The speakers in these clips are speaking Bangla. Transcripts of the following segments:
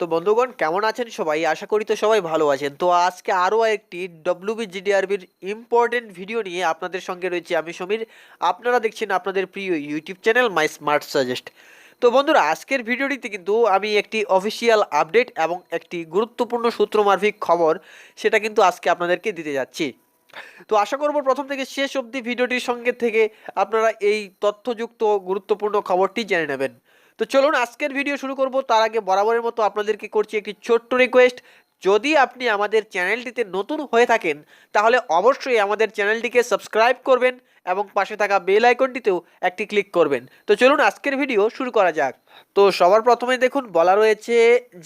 তো বন্ধুগণ, কেমন আছেন সবাই? আশা করি তো সবাই ভালো আছেন। তো আজকে আরও একটি ডব্লিউবি জিডিআরবির ইম্পর্টেন্ট ভিডিও নিয়ে আপনাদের সঙ্গে রয়েছে আমি সমীর। আপনারা দেখছেন আপনাদের প্রিয় YouTube channel my smart suggest তো বন্ধুরা, আজকের ভিডিওটিতে কিন্তু আমি একটি অফিসিয়াল আপডেট এবং একটি গুরুত্বপূর্ণ সূত্রমার্ভিক খবর, সেটা কিন্তু আজকে আপনাদেরকে দিতে যাচ্ছি। তো আশা করব প্রথম থেকে শেষ অবধি ভিডিওটির সঙ্গে থেকে আপনারা এই তথ্যযুক্ত, গুরুত্বপূর্ণ খবরটি জেনে নেবেন। তো চলুন, আজকের ভিডিও শুরু করব। তার আগে বরাবরের মতো আপনাদেরকে করছি একটি ছোট্ট রিকোয়েস্ট যদি আপনি আমাদের চ্যানেলটিতে নতুন হয়ে থাকেন, তাহলে অবশ্যই আমাদের চ্যানেলটিকে সাবস্ক্রাইব করবেন এবং পাশে থাকা বেল আইকনটিতেও একটি ক্লিক করবেন। তো চলুন, আজকের ভিডিও শুরু করা যাক। তো সবার প্রথমে দেখুন, বলা রয়েছে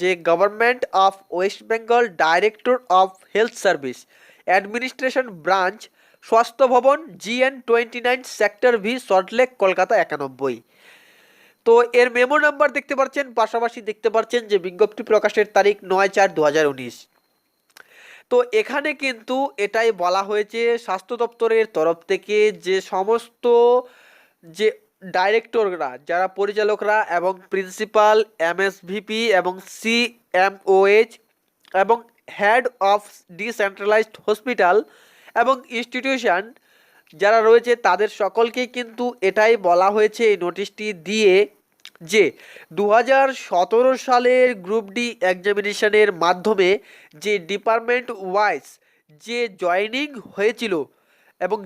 যে government of West Bengal director of health service administration branch Swasthya Bhawan GN twenty nine sector V Salt Lake Kolkata একানব্বই। তো এর মেমো নাম্বার দেখতে পাচ্ছেন পাশাপাশি দেখতে পাচ্ছেন যে বিজ্ঞপ্তি প্রকাশের তারিখ নয় চার দু তো এখানে কিন্তু এটাই বলা হয়েছে, স্বাস্থ্য দপ্তরের তরফ থেকে যে সমস্ত যে ডাইরেক্টররা যারা পরিচালকরা এবং প্রিন্সিপাল এমএসভিপি এবং সিএমওএইচ এবং হেড অফ ডিসেন্ট্রালাইজড হসপিটাল এবং ইনস্টিটিউশন যারা রয়েছে তাদের সকলকে কিন্তু এটাই বলা হয়েছে এই নোটিশটি দিয়ে যে দু হাজার সতেরো সালের গ্রুপ ডি এক্সামিনেশনের মাধ্যমে যে ডিপার্টমেন্ট ওয়াইজ যে জয়েনিং হয়েছিল এবং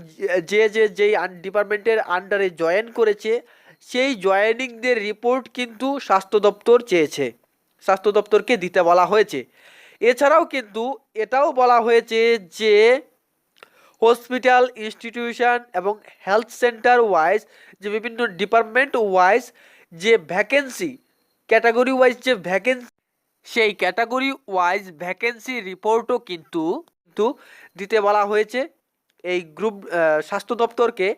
যে যে, যেই ডিপার্টমেন্টের আন্ডারে জয়েন করেছে, সেই জয়েনিংদের রিপোর্ট কিন্তু স্বাস্থ্য দপ্তর চেয়েছে। স্বাস্থ্য দপ্তরকে দিতে বলা হয়েছে। এছাড়াও কিন্তু এটাও বলা হয়েছে যে হসপিটাল, ইনস্টিটিউশন এবং হেলথ সেন্টার ওয়াইজ যে বিভিন্ন ডিপার্টমেন্ট ওয়াইজ যে ভ্যাকেন্সি, ক্যাটাগরি ওয়াইজ যে ভ্যাকেন্সি, সেই ক্যাটাগরি ওয়াইজ ভ্যাকেন্সি রিপোর্টও কিন্তু কিন্তু দিতে বলা হয়েছে এই গ্রুপ স্বাস্থ্য দপ্তরকে।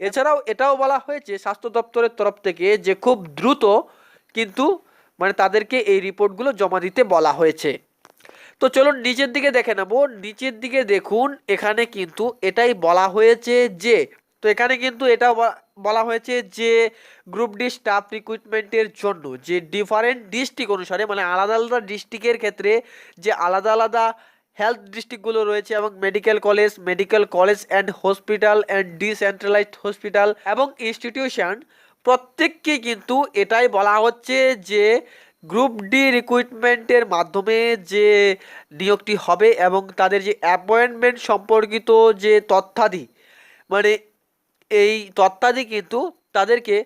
এছাড়াও এটাও বলা হয়েছে স্বাস্থ্য দপ্তরের তরফ থেকে যে খুব দ্রুত কিন্তু মানে তাদেরকে এই রিপোর্টগুলো জমা দিতে বলা হয়েছে। তো চলুন নিচের দিকে দেখে নেব। নিচের দিকে দেখুন, এখানে কিন্তু এটাই বলা হয়েছে যে, তো এখানে কিন্তু এটা বলা হয়েছে যে গ্রুপ ডি স্টাফ রিক্রুটমেন্টের জন্য যে ডিফারেন্ট ডিস্ট্রিক্ট অনুসারে মানে আলাদা আলাদা ডিস্ট্রিক্টের ক্ষেত্রে যে আলাদা আলাদা হেলথ ডিস্ট্রিক্টগুলো রয়েছে এবং medical college medical college and hospital and decentralised hospital এবং ইনস্টিটিউশন প্রত্যেককে কিন্তু এটাই বলা হচ্ছে যে গ্রুপ ডি রিক্রুটমেন্টের মাধ্যমে যে নিয়োগটি হবে এবং তাদের যে অ্যাপয়েন্টমেন্ট সম্পর্কিত যে তথ্যাদি মানে এই তথ্যাদি কিন্তু তাদেরকে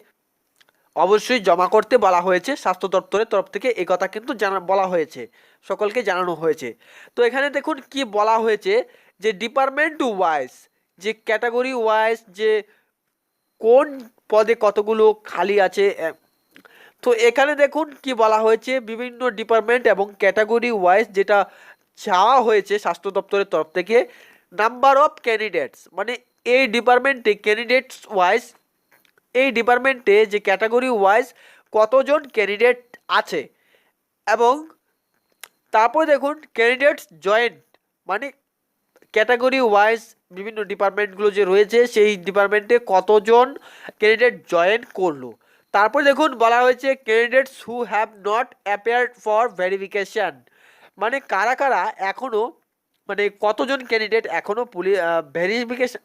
অবশ্যই জমা করতে বলা হয়েছে, স্বাস্থ্য দপ্তরের তরফ থেকে এই কথা কিন্তু জানা, বলা হয়েছে, সকলকে জানানো হয়েছে। তো এখানে দেখুন কি বলা হয়েছে যে ডিপার্টমেন্ট ওয়াইজ যে ক্যাটাগরি ওয়াইজ যে কোন পদে কতগুলো খালি আছে তো এখানে দেখুন কি বলা হয়েছে, বিভিন্ন ডিপার্টমেন্ট এবং ক্যাটাগরি ওয়াইজ যেটা চাওয়া হয়েছে স্বাস্থ্য দপ্তরের তরফ থেকে নাম্বার অফ ক্যান্ডিডেটস মানে এই ডিপার্টমেন্টে ক্যান্ডিডেটস ওয়াইজ এই ডিপার্টমেন্টে যে ক্যাটাগরি ওয়াইজ কতজন ক্যান্ডিডেট আছে এবং তারপর দেখুন ক্যান্ডিডেটস জয়েন্ট মানে ক্যাটাগরি ওয়াইজ বিভিন্ন ডিপার্টমেন্টগুলো যে রয়েছে সেই ডিপার্টমেন্টে কতজন ক্যান্ডিডেট জয়েন করল। তারপর দেখুন, বলা হয়েছে candidates who have not appeared for verification মানে কারা কারা এখনও মানে কতজন ক্যান্ডিডেট এখনও পুলি ভেরিফিকেশান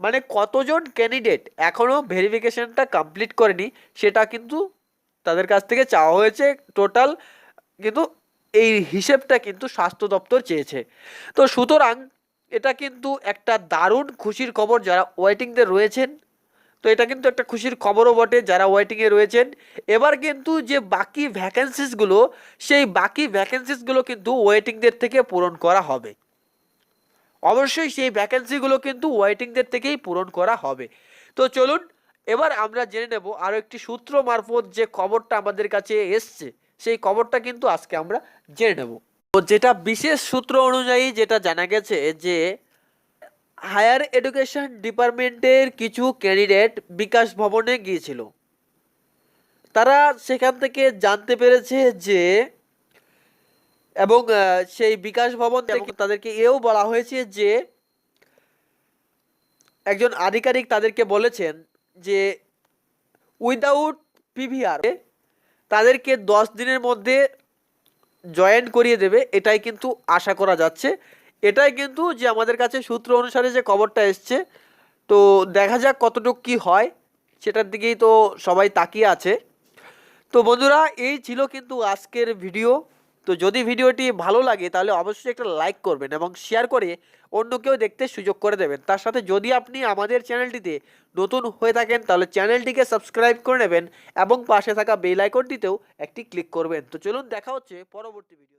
মানে কতজন ক্যান্ডিডেট এখনও ভেরিফিকেশানটা কমপ্লিট করেনি, সেটা কিন্তু তাদের কাছ থেকে চাওয়া হয়েছে টোটাল কিন্তু এই হিসেবটা কিন্তু স্বাস্থ্য দপ্তর চেয়েছে। তো সুতরাং এটা কিন্তু একটা দারুণ খুশির খবর যারা ওয়েটিংদের রয়েছেন তো এটা কিন্তু একটা খুশির খবরও বটে যারা ওয়েটিংয়ে রয়েছেন। এবার কিন্তু যে বাকি ভ্যাকেন্সিসগুলো সেই বাকি ভ্যাকেন্সিসগুলো কিন্তু ওয়েটিংদের থেকে পূরণ করা হবে। অবশ্যই সেই ভ্যাকেন্সিগুলো কিন্তু ওয়েটিংদের থেকেই পূরণ করা হবে। তো চলুন, এবার আমরা জেনে নেব আরও একটি সূত্র মারফত যে খবরটা আমাদের কাছে এসছে, সেই খবরটা কিন্তু আজকে আমরা জেনে নেব। তো যেটা বিশেষ সূত্র অনুযায়ী যেটা জানা গেছে যে হায়ার এডুকেশন ডিপার্টমেন্টের কিছু ক্যান্ডিডেট বিকাশ ভবনে গিয়েছিল। তারা সেখান থেকে জানতে পেরেছে যে এবং সেই বিকাশ ভবন থেকে তাদেরকে এও বলা হয়েছে যে একজন আধিকারিক তাদেরকে বলেছেন যে উইদাউট পিভিআর তাদেরকে দশ দিনের মধ্যে জয়েন করিয়ে দেবে এটাই কিন্তু আশা করা যাচ্ছে। এটাই কিন্তু যে আমাদের কাছে সূত্র অনুসারে যে খবরটা এসছে। তো দেখা যাক কতটুকু কি হয়, সেটার দিকেই তো সবাই তাকিয়ে আছে। তো বন্ধুরা, এই ছিল কিন্তু আজকের ভিডিও। তো যদি ভিডিওটি ভালো লাগে, তাহলে অবশ্যই একটা লাইক করবেন এবং শেয়ার করে অন্য কেউ দেখতে সুযোগ করে দেবেন। তার সাথে যদি আপনি আমাদের চ্যানেলটিতে নতুন হয়ে থাকেন, তাহলে চ্যানেলটিকে সাবস্ক্রাইব করে নেবেন এবং পাশে থাকা বেল আইকনটিতেও একটি ক্লিক করবেন। তো চলুন, দেখা হচ্ছে পরবর্তী ভিডিও